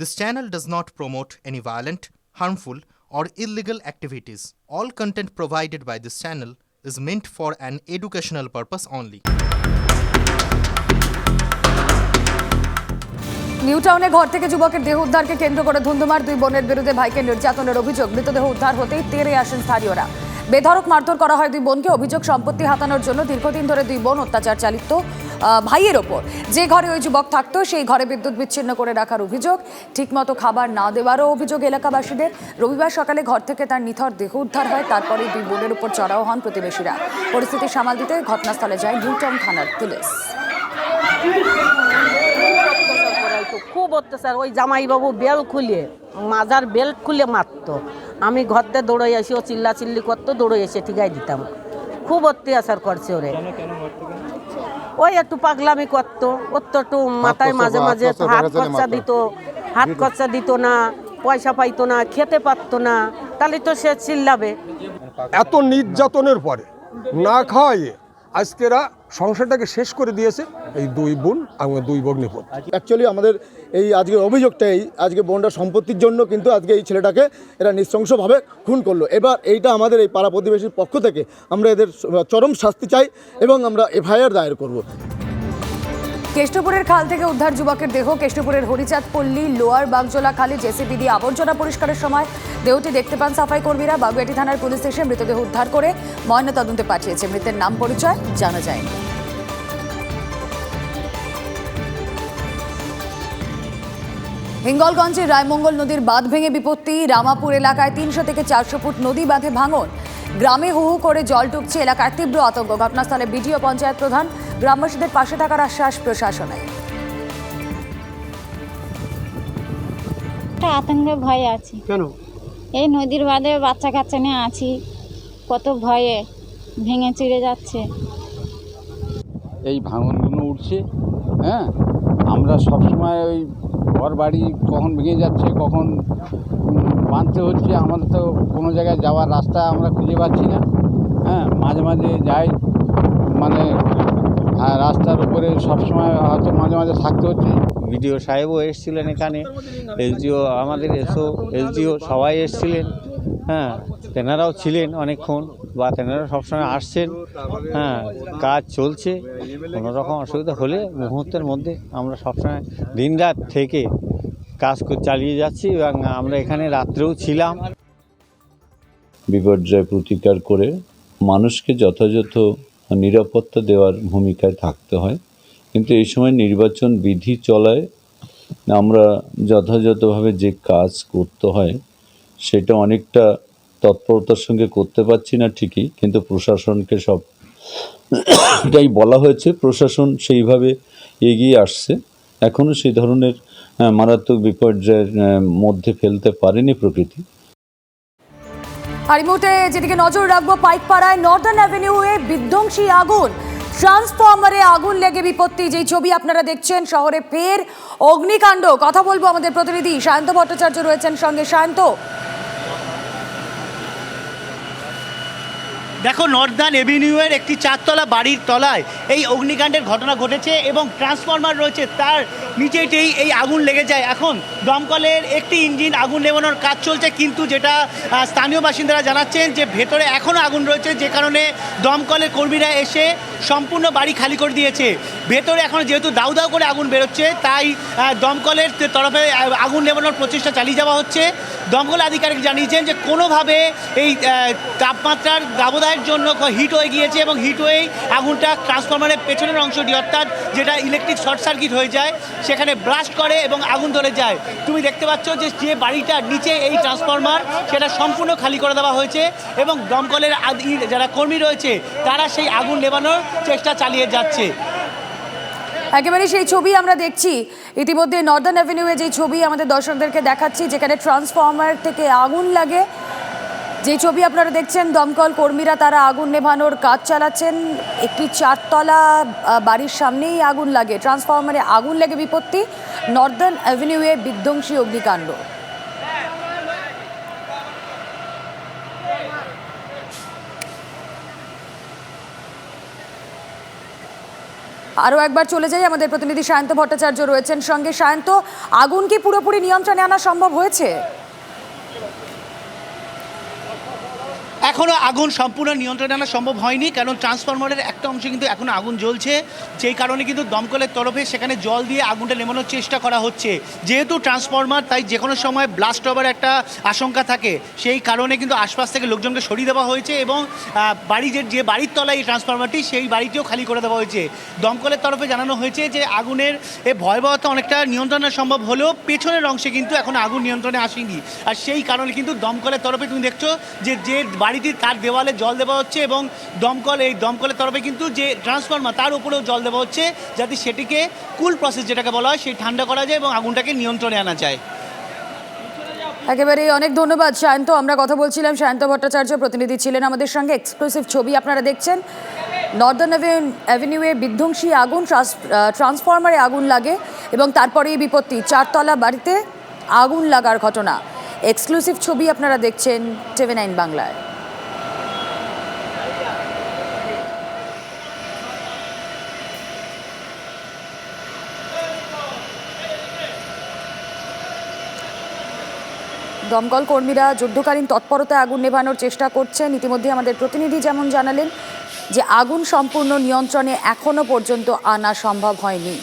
This channel does not promote any violent, harmful, or illegal activities. All content provided by this channel is meant for an educational purpose only. New টাউনে ঘর থেকে যুবকের দেহ উদ্ধারকে কেন্দ্র করে ধুন্ধুমার দুই বোনের বিরুদ্ধে ভাইকে নির্যাতনের অভিযোগ মৃতদেহ উদ্ধার হতেই তেরে আসেন স্থানীয়রা বেধড়ক মারধর করা হয় দুই বোনকে অভিযোগ সম্পত্তি হাতানোর জন্য দীর্ঘদিন ধরে দুই বোন অত্যাচার চালিত ভাইয়ের ওপর। যে ঘরে ওই যুবক থাকতো, সেই ঘরে বিদ্যুৎ বিচ্ছিন্ন করে রাখার অভিযোগ। ঠিকমতো খাবার না দেওয়ারও অভিযোগ এলাকাবাসীদের। রবিবার সকালে ঘর থেকে তার নিথর দেহ উদ্ধার হয়, তারপরে দুই বোনের উপর চড়াও হন প্রতিবেশীরা। পরিস্থিতি সামাল দিতে ঘটনাস্থলে যায় নিউ টাউন থানার পুলিশ। খুব অত্যাচার, ওই জামাইবাবু বেল খুলে মাজার বেল্ট খুলে মারতো। আমি ঘরতে দৌড়ে আসি, ও চিল্লা চিল্লি করতো দৌড়ে এসে ঠিকাই দিতাম। খুব অত্যাচার করছে ওরে। ওই একটু পাগলামি করতো ওর তো একটু মাথায় মাঝে মাঝে হাত খরচা দিত হাত খরচা দিত না পয়সা পাইতো না খেতে পারতো না তাহলে তো সে চিল্লাবে। এত নির্যাতনের পরে না খাওয়াইয়ে আজকেরা সংসারটাকে শেষ করে দিয়েছে এই দুই বোন আমার দুই ভগ্নিপত। অ্যাকচুয়ালি আমাদের এই আজকের অভিযোগটা এই, আজকে বোনটা সম্পত্তির জন্য কিন্তু আজকে এই ছেলেটাকে এরা নৃশংসভাবে খুন করল। এবার এইটা আমাদের এই পাড়া প্রতিবেশীর পক্ষ থেকে আমরা এদের চরম শাস্তি চাই এবং আমরা এফআইআর দায়ের করব। কেষ্টপুরের খাল থেকে উদ্ধার যুবকের দেহ, কেষ্টপুরের হরিচাঁদ পল্লী, লোয়ার বাগজোলা খালে জেসিবি দিয়ে আবর্জনা পরিষ্কারের সময় দেহটি দেখতে পান সাফাই কর্মীরা। বাগুয়াটি থানার পুলিশ এসে মৃতদেহ উদ্ধার করে ময়নাতদন্তে পাঠিয়েছে। মৃতের নাম পরিচয়, জানা যায়নি। হিঙ্গলগঞ্জের রায়মঙ্গল নদীর বাঁধ ভেঙে বিপত্তি। রামাপুর এলাকায় তিনশো থেকে চারশো ফুট নদী বাঁধে ভাঙন। গ্রামে হু হু করে জল ঢুকছে এলাকার তীব্র আতঙ্ক। ঘটনাস্থলে বিডিও পঞ্চায়েত প্রধান গ্রামবাসীদের পাশে থাকার আশ্বাস প্রশাসনের একটা আতঙ্কে ভয়ে আছি। কেন? এই নদীর বাঁধে বাচ্চা কাচ্চা নিয়ে আছি। কত ভয়ে ভেঙে চিড়ে যাচ্ছে। এই ভাঙনগুলো উঠছে হ্যাঁ? আমরা সবসময় ওই ঘর বাড়ি কখন ভেঙে যাচ্ছে কখন বাঁধতে হচ্ছে আমাদের তো কোনো জায়গায় যাওয়ার রাস্তা আমরা খুঁজে পাচ্ছি না হ্যাঁ? মাঝে মাঝে যাই মানে হ্যাঁ, রাস্তার উপরে সবসময় হয়তো মাঝে মাঝে থাকতে হচ্ছে। বিডিও সাহেবও এসেছিলেন এখানে এসডিও আমাদের এসও এসডিও সবাই এসেছিলেন হ্যাঁ তেনারাও ছিলেন অনেকক্ষণ বা তেনারা সবসময় আসছেন হ্যাঁ কাজ চলছে কোনো রকম অসুবিধা হলে মুহূর্তের মধ্যে আমরা সবসময় দিন রাত থেকে কাজ চালিয়ে যাচ্ছি এবং আমরা এখানে রাত্রেও ছিলাম। বিপর্যয় প্রতিকার করে মানুষকে যথাযথ নিরাপত্তা দেওয়ার ভূমিকায় থাকতে হয়। কিন্তু এই সময় নির্বাচন বিধি চলায় আমরা যথাযথভাবে যে কাজ করতে হয়, সেটা অনেকটা তৎপরতার সঙ্গে করতে পারছি না ঠিকই, কিন্তু প্রশাসনকে সব এটাই বলা হয়েছে, প্রশাসন সেইভাবে এগিয়ে আসছে। এখনও সেই ধরনের মারাত্মক বিপর্যয়ের মধ্যে ফেলতে পারেনি প্রকৃতি। আর এই মুহূর্তে যেদিকে নজর রাখব পাইকপাড়ায় নর্দার্ন অ্যাভিনিউয়ে বিধ্বংসী আগুন ট্রান্সফর্মারে আগুন লেগে বিপত্তি। যেই ছবি আপনারা দেখছেন, শহরে ফের অগ্নিকাণ্ড। কথা বলব আমাদের প্রতিনিধি সায়ন্ত ভট্টাচার্য রয়েছেন সঙ্গে। সায়ন্ত দেখো নর্দান এভিনিউয়ের একটি চারতলা বাড়ির তলায় এই অগ্নিকাণ্ডের ঘটনা ঘটেছে এবং ট্রান্সফরমার রয়েছে, তার নিচেতেই এই আগুন লেগে যায়। এখন দমকলের একটি ইঞ্জিন আগুন নেবানোর কাজ চলছে, কিন্তু যেটা স্থানীয় বাসিন্দারা জানাচ্ছেন যে ভেতরে এখনও আগুন রয়েছে, যে কারণে দমকলের কর্মীরা এসে সম্পূর্ণ বাড়ি খালি করে দিয়েছে। ভেতরে এখন যেহেতু দাউ দাউ করে আগুন বেরোচ্ছে, তাই দমকলের তরফে আগুন নেভানোর প্রচেষ্টা চালিয়ে যাওয়া হচ্ছে। দমকল আধিকারিক জানিয়েছেন যে কোনোভাবে এই তাপমাত্রার দাবদাহের জন্য হিট হয়ে গিয়েছে এবং হিট হয়েই আগুনটা ট্রান্সফরমারের পেছনের অংশটি, অর্থাৎ যেটা ইলেকট্রিক শর্ট সার্কিট হয়ে যায়, সেখানে ব্লাস্ট করে এবং আগুন ধরে যায়। তুমি দেখতে পাচ্ছ যে যে বাড়িটার নিচে এই ট্রান্সফরমার সেটা সম্পূর্ণ খালি করে দেওয়া হয়েছে এবং দমকলের যারা কর্মী রয়েছে, তারা সেই আগুন নেভানোর চেষ্টা চালিয়ে যাচ্ছে। একেবারে সেই ছবি আমরা দেখছি। ইতিমধ্যে নর্দার্ন অ্যাভিনিউয়ে যে ছবি আমাদের দর্শকদেরকে দেখাচ্ছি, যেখানে ট্রান্সফর্মার থেকে আগুন লাগে। যে ছবি আপনারা দেখছেন, দমকল কর্মীরা তারা আগুন নেভানোর কাজ চালাচ্ছেন। একটি চারতলা বাড়ির সামনেই আগুন লাগে। ট্রান্সফর্মারে আগুন লাগে বিপত্তি। নর্দার্ন অ্যাভিনিউয়ে বিধ্বংসী অগ্নিকাণ্ড। আরও একবার চলে যাই, আমাদের প্রতিনিধি সায়ন্ত ভট্টাচার্য রয়েছেন সঙ্গে। সায়ন্ত, আগুন কি পুরোপুরি নিয়ন্ত্রণে আনা সম্ভব হয়েছে? এখনও আগুন সম্পূর্ণ নিয়ন্ত্রণে আনা সম্ভব হয়নি, কারণ ট্রান্সফরমারের একটা অংশে কিন্তু এখনও আগুন জ্বলছে, যেই কারণে কিন্তু দমকলের তরফে সেখানে জল দিয়ে আগুনটা নেমানোর চেষ্টা করা হচ্ছে। যেহেতু ট্রান্সফরমার, তাই যে কোনো সময় ব্লাস্ট হওয়ার একটা আশঙ্কা থাকে, সেই কারণে কিন্তু আশপাশ থেকে লোকজনকে সরিয়ে দেওয়া হয়েছে এবং বাড়ি যে যে বাড়ির তলায় এই ট্রান্সফরমারটি, সেই বাড়িটিও খালি করে দেওয়া হয়েছে। দমকলের তরফে জানানো হয়েছে যে, আগুনের এ ভয়াবহতা অনেকটা নিয়ন্ত্রণে সম্ভব হলেও পেছনের অংশে কিন্তু এখন আগুন নিয়ন্ত্রণে আসেনি। আর সেই কারণে কিন্তু দমকলের তরফে তুমি দেখছ যে যে বাড়িটির তার দেওয়ালে জল দেওয়া হচ্ছে এবং দমকল, এই দমকলের তরফে কিন্তু যে ট্রান্সফরমার তার উপরেও জল দেওয়া হচ্ছে যাতে সেটিকে কুল প্রসেস যেটাকে বলা হয়, সেই ঠান্ডা করা যায় এবং আগুনটাকে নিয়ন্ত্রণে আনা যায়। একেবারে অনেক ধন্যবাদ সায়ন্ত আমরা কথা বলছিলাম সায়ন্ত ভট্টাচার্য প্রতিনিধি ছিলেন আমাদের সঙ্গে। এক্সক্লুসিভ ছবি আপনারা দেখছেন। নর্দার্ন অ্যাভিনিউয়ে বিধ্বংসী আগুন ট্রান্সফরমারে আগুন লাগে এবং তারপরে এই বিপত্তি। চারতলা বাড়িতে আগুন লাগার ঘটনা। এক্সক্লুসিভ ছবি আপনারা দেখছেন টিভি নাইন বাংলায়। দমকল কর্মীরা যুদ্ধকালীন তৎপরতায় আগুন নেভানোর চেষ্টা করছেন। ইতিমধ্যে আমাদের প্রতিনিধি যেমন জানালেন যে, আগুন সম্পূর্ণ নিয়ন্ত্রণে এখনও পর্যন্ত আনা সম্ভব হয়নি।